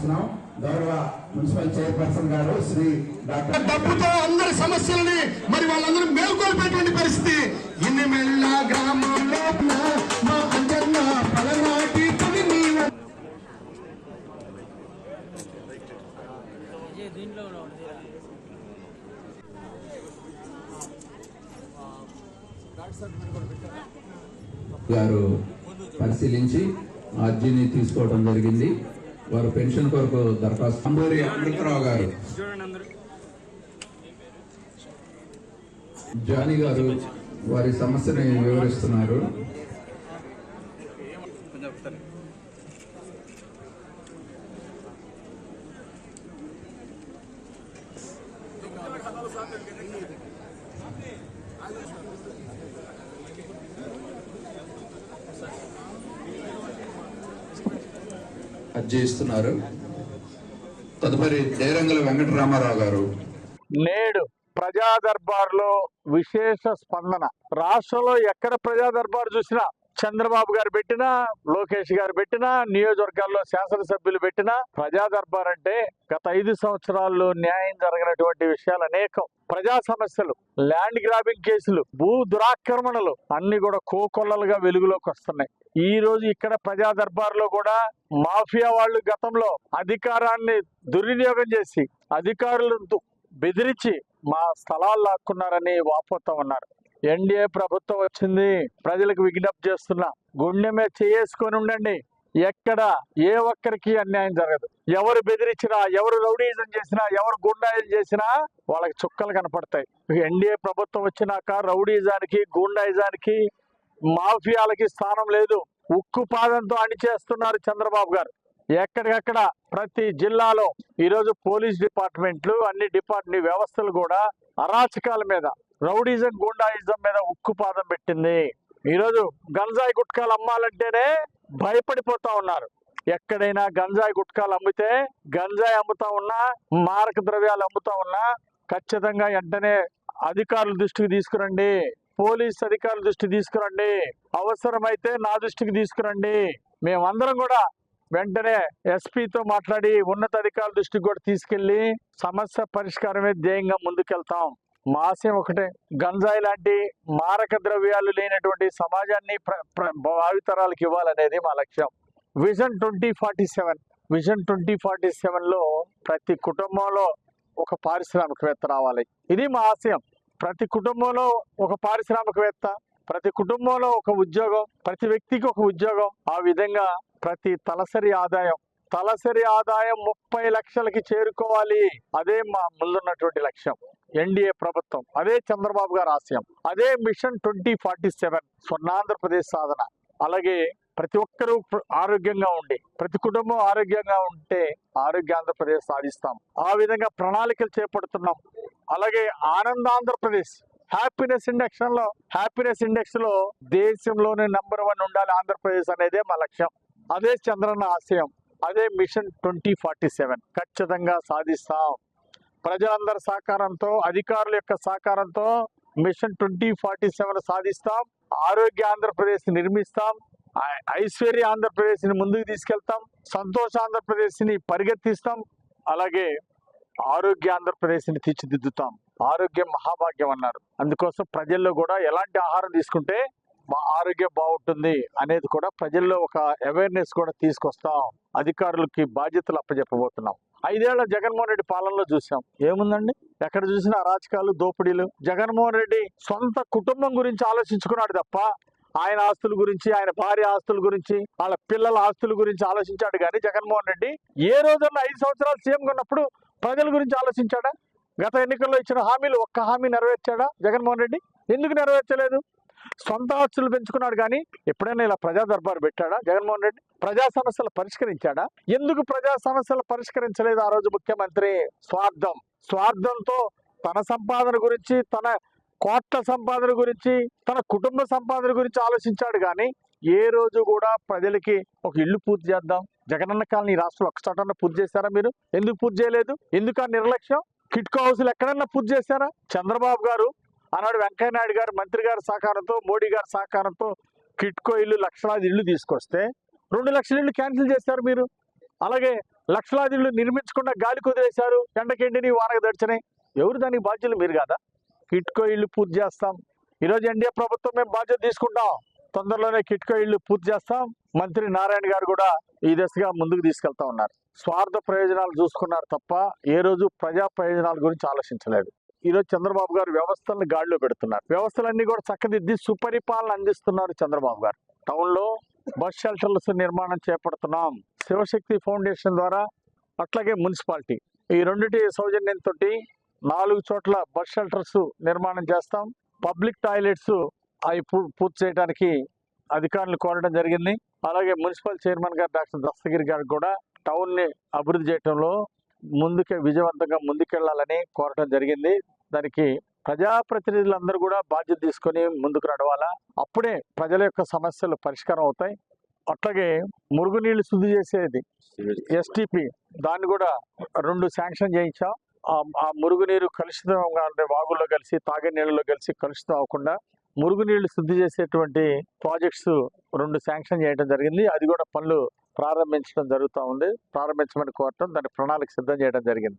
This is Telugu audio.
ఆహ్వానిస్తున్నాం గౌరవ మున్సిపల్ చైర్పర్సన్ గారు శ్రీ డాక్టర్ డబ్బుతో అందరి సమస్యలని మరి వాళ్ళందరూ మేల్కొల్పేటువంటి పరిస్థితి. ఇన్ని మెళ్ళ గ్రామంలో మా అంజన్న పలనాటి కవి నీవు. గారు పరిశీలించి అర్జీని తీసుకోవడం జరిగింది. వారు పెన్షన్ కొరకు దరఖాస్తు అంబూరి అమృతరావు గారు. జానీ గారు వారి సమస్యని వివరిస్తున్నారు. అర్జీ ఇస్తున్నారు తదుపరి దేరంగుల వెంకటరామారావు గారు. నేడు ప్రజా దర్బార్లో విశేష స్పందన. రాష్ట్రంలో ఎక్కడ ప్రజా దర్బార్ చూసినా చంద్రబాబు గారు పెట్టినా లోకేష్ గారు పెట్టినా నియోజకవర్గాల్లో శాసనసభ్యులు పెట్టినా ప్రజా దర్బార్ అంటే గత ఐదు సంవత్సరాల్లో న్యాయం జరిగినటువంటి విషయాలు అనేకం. ప్రజా సమస్యలు ల్యాండ్ గ్రాబింగ్ కేసులు భూ దురాక్రమణలు అన్ని కూడా కోకొల్లలుగా వెలుగులోకి వస్తున్నాయి. ఈ రోజు ఇక్కడ ప్రజా దర్బార్లో కూడా మాఫియా వాళ్ళు గతంలో అధికారాన్ని దుర్వినియోగం చేసి అధికారులను బెదిరించి మా స్థలాలు లాక్కున్నారని వాపోతా ఉన్నారు. ఎన్డీఏ ప్రభుత్వం వచ్చింది ప్రజలకు విజ్ఞప్తి చేస్తున్నా గుండె మీద చేసుకొని ఉండండి. ఎక్కడ ఏ ఒక్కరికి అన్యాయం జరగదు. ఎవరు బెదిరించినా ఎవరు రౌడీజం చేసినా ఎవరు గుండాయిజం చేసినా వాళ్ళకి చుక్కలు కనపడతాయి. ఎన్డీఏ ప్రభుత్వం వచ్చినాక రౌడీజానికి గుండాయిజానికి మాఫియాలకి స్థానం లేదు. ఉక్కు పాదంతో అణిచేస్తున్నారు చంద్రబాబు గారు. ఎక్కడికక్కడ ప్రతి జిల్లాలో ఈరోజు పోలీస్ డిపార్ట్మెంట్లు అన్ని డిపార్ట్మెంట్ వ్యవస్థలు కూడా అరాచకాల మీద రౌడీజం గుండాయిజం మీద ఉక్కు పాదం పెట్టింది. ఈరోజు గంజాయి గుట్కాలు అమ్మాలంటేనే భయపడిపోతా ఉన్నారు. ఎక్కడైనా గంజాయి గుట్కాలు అమ్మితే గంజాయి అమ్ముతా ఉన్నా మారక ద్రవ్యాలు అమ్ముతా ఉన్నా ఖచ్చితంగా వెంటనే అధికారుల దృష్టికి తీసుకురండి. పోలీస్ అధికారుల దృష్టికి తీసుకురండి. అవసరమైతే నా దృష్టికి తీసుకురండి. మేమందరం కూడా వెంటనే ఎస్పీతో మాట్లాడి ఉన్నతాధికారుల దృష్టికి కూడా తీసుకెళ్ళి సమస్య పరిష్కారమే ధ్యేయంగా ముందుకెళ్తాం. మా ఆశయం ఒకటే. గంజాయి లాంటి మారక ద్రవ్యాలు లేనటువంటి సమాజాన్ని ప్ర- భావితరాలకు ఇవ్వాలనేది మా లక్ష్యం. Vision twenty forty seven. Vision twenty forty సెవెన్లో ప్రతి కుటుంబంలో ఒక పారిశ్రామికవేత్త రావాలి. ఇది మా ఆశయం. ప్రతి కుటుంబంలో ఒక పారిశ్రామికవేత్త ప్రతి కుటుంబంలో ఒక ఉద్యోగం ప్రతి వ్యక్తికి ఒక ఉద్యోగం. ఆ విధంగా ప్రతి తలసరి ఆదాయం తలసరి ఆదాయం ముప్పై లక్షలకి చేరుకోవాలి. అదే మా ముందున్నటువంటి లక్ష్యం. ఎన్డీఏ ప్రభుత్వం అదే చంద్రబాబు గారు ఆశయం అదే mission twenty forty seven Swarnandhrapradesh సాధన. అలాగే ప్రతి ఒక్కరూ ఆరోగ్యంగా ఉండి ప్రతి కుటుంబం ఆరోగ్యంగా ఉంటే ఆరోగ్య ఆంధ్రప్రదేశ్ సాధిస్తాం. ఆ విధంగా ప్రణాళికలు చేపడుతున్నాం. అలాగే ఆనంద ఆంధ్రప్రదేశ్ హ్యాపీనెస్ ఇండెక్స్లో హ్యాపీనెస్ ఇండెక్స్లో దేశంలోనే నంబర్ వన్ ఉండాలి ఆంధ్రప్రదేశ్ అనేదే మా లక్ష్యం. అదే చంద్రన్న ఆశయం అదే మిషన్ ట్వంటీ ఫార్టీ సెవెన్ ఖచ్చితంగా సాధిస్తాం. ప్రజలందరి సహకారంతో అధికారుల యొక్క సహకారంతో మిషన్ ట్వంటీ ఫార్టీ సెవెన్ సాధిస్తాం. ఆరోగ్య ఆంధ్రప్రదేశ్ నిర్మిస్తాం. ఐశ్వర్య ఆంధ్రప్రదేశ్ని ముందుకు తీసుకెళ్తాం. సంతోష ఆంధ్రప్రదేశ్ని పరిగెత్తిస్తాం. అలాగే ఆరోగ్య ఆంధ్రప్రదేశ్ని తీర్చిదిద్దుతాం. ఆరోగ్యం మహాభాగ్యం అన్నారు. అందుకోసం ప్రజల్లో కూడా ఎలాంటి ఆహారం తీసుకుంటే మా ఆరోగ్యం బాగుంటుంది అనేది కూడా ప్రజల్లో ఒక అవేర్నెస్ కూడా తీసుకొస్తాం. అధికారులకి బాధ్యతలు అప్పచెప్పబోతున్నాం ఐదేళ్ళ జగన్మోహన్ రెడ్డి పాలనలో చూసాం. ఏముందండి? ఎక్కడ చూసినా అరాచకాలు దోపిడీలు. జగన్మోహన్ రెడ్డి సొంత కుటుంబం గురించి ఆలోచించుకున్నాడు తప్ప ఆయన ఆస్తుల గురించి ఆయన భార్య ఆస్తుల గురించి వాళ్ళ పిల్లల ఆస్తుల గురించి ఆలోచించాడు కానీ జగన్మోహన్ రెడ్డి ఏ రోజున ఐదు సంవత్సరాలు సీఎం ఉన్నప్పుడు ప్రజల గురించి ఆలోచించాడా? గత ఎన్నికల్లో ఇచ్చిన హామీలు ఒక్క హామీ నెరవేర్చాడా? జగన్మోహన్ రెడ్డి ఎందుకు నెరవేర్చలేదు? సొంత ఆస్తులు పెంచుకున్నాడు కానీ ఎప్పుడైనా ఇలా ప్రజా దర్బారు పెట్టాడా? జగన్మోహన్ రెడ్డి ప్రజా సమస్యలు పరిష్కరించాడా? ఎందుకు ప్రజా సమస్యలు పరిష్కరించలేదు? ఆ రోజు ముఖ్యమంత్రి స్వార్థం స్వార్థంతో తన సంపాదన గురించి తన కోట్ల సంపాదన గురించి తన కుటుంబ సంపాదన గురించి ఆలోచించాడు కానీ ఏ రోజు కూడా ప్రజలకి ఒక ఇల్లు పూర్తి చేద్దాం. జగనన్న కాలనీ రాష్ట్రంలో ఒక్క పూర్తి చేశారా మీరు? ఎందుకు పూర్తి చేయలేదు? ఎందుకు ఆ నిర్లక్ష్యం? కిట్కో హౌస్లు ఎక్కడన్నా పూర్తి చేశారా? చంద్రబాబు గారు ఆనాడు వెంకయ్య నాయుడు గారు మంత్రి గారి సహకారంతో మోడీ గారి సహకారంతో కిట్కో ఇల్లు లక్షలాది ఇల్లు తీసుకొస్తే రెండు లక్షల ఇల్లు క్యాన్సిల్ చేశారు మీరు. అలాగే లక్షలాది ఇళ్ళు నిర్మించకుండా గాలి కుదిరేశారు ఎండకెండిని వానకు దడిచినాయి ఎవరు దానికి బాధ్యులు? మీరు కాదా? కిట్కో ఇల్లు పూర్తి చేస్తాం. ఈరోజు ఎన్డీఏ ప్రభుత్వం మేము బాధ్యత తీసుకుంటాం. తొందరలోనే కిట్కో ఇళ్ళు పూర్తి చేస్తాం. మంత్రి నారాయణ గారు కూడా ఈ దిశగా ముందుకు తీసుకెళ్తా ఉన్నారు. స్వార్థ ప్రయోజనాలు చూసుకున్నారు తప్ప ఏ రోజు ప్రజా ప్రయోజనాల గురించి ఆలోచించలేదు. ఈరోజు చంద్రబాబు గారు వ్యవస్థలను గాడిలో పెడుతున్నారు. వ్యవస్థలన్నీ కూడా చక్కదిద్ది సుపరిపాలన అందిస్తున్నారు చంద్రబాబు గారు. టౌన్లో బస్ షెల్టర్స్ నిర్మాణం చేపడుతున్నాం. శివశక్తి ఫౌండేషన్ ద్వారా అట్లాగే మున్సిపాలిటీ. ఈ రెండిటి సౌజన్యంతో నాలుగు చోట్ల బస్ షెల్టర్స్ నిర్మాణం చేస్తాం. పబ్లిక్ టాయిలెట్స్ అవి పూర్తి చేయడానికి అధికారులు కోరడం జరిగింది. అలాగే మున్సిపల్ చైర్మన్ గారు డాక్టర్ దస్తగిరి గారు కూడా టౌన్ని అభివృద్ధి చేయడంలో ముందుకే విజయవంతంగా ముందుకెళ్ళాలని కోరటం జరిగింది. దానికి ప్రజాప్రతినిధులందరూ కూడా బాధ్యత తీసుకొని ముందుకు నడవాలా? అప్పుడే ప్రజల యొక్క సమస్యలు పరిష్కారం అవుతాయి. అట్లాగే మురుగునీళ్ళు శుద్ధి చేసేది ఎస్టీపీ దాన్ని కూడా రెండు శాంక్షన్ చేయించాం. ఆ- ఆ మురుగునీరు కలుషితం కానీ వాగుల్లో కలిసి తాగే నీళ్ళలో కలిసి కలుషితం అవ్వకుండా మురుగునీళ్ళు శుద్ధి చేసేటువంటి ప్రాజెక్ట్స్ రెండు శాంక్షన్ చేయడం జరిగింది. అది కూడా పనులు ప్రారంభించడం జరుగుతూ ఉంది. ప్రారంభించమని కోరటం దాని ప్రణాళిక సిద్ధం చేయడం జరిగింది.